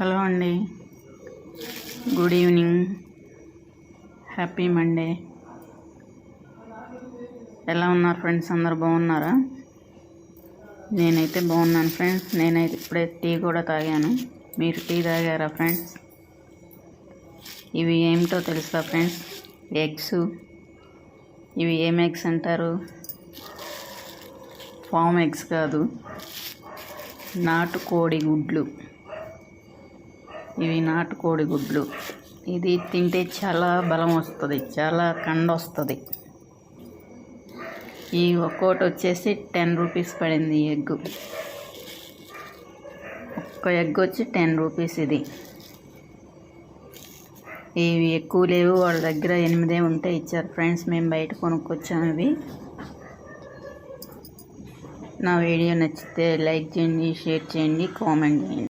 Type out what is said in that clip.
Hello అండి. Good evening. Happy Monday. ఎలా ఉన్నారు ఫ్రెండ్స్? అందరు బాగున్నారా? నేనైతే బాగున్నాను ఫ్రెండ్స్. నేనైతే ఇప్పుడే టీ కూడా తాగాను. మీరు టీ తాగారా ఫ్రెండ్స్? ఇవి ఏమిటో తెలుసా ఫ్రెండ్స్? ఎగ్స్. ఇవి ఏం ఎగ్స్ అంటారు? ఫామ్ ఎగ్స్ కాదు. నాటుకోడి గుడ్లు. ఇవి నాటుకోడి గుడ్లు ఇది తింటే చాలా బలం వస్తుంది చాలా కండ వస్తుంది. ఈ ఒక్కోటి వచ్చేసి టెన్ రూపీస్ పడింది ఈ ఎగ్ ఒక్క ఎగ్ వచ్చి టెన్ రూపీస్ ఇది. ఇవి ఎక్కువ లేవు వాళ్ళ దగ్గర ఎనిమిదే ఉంటే ఇచ్చారు. ఫ్రెండ్స్ మేము బయట కొనుక్కొచ్చాము ఇవి. నా వీడియో నచ్చితే లైక్ చేయండి షేర్ చేయండి కామెంట్ చేయండి.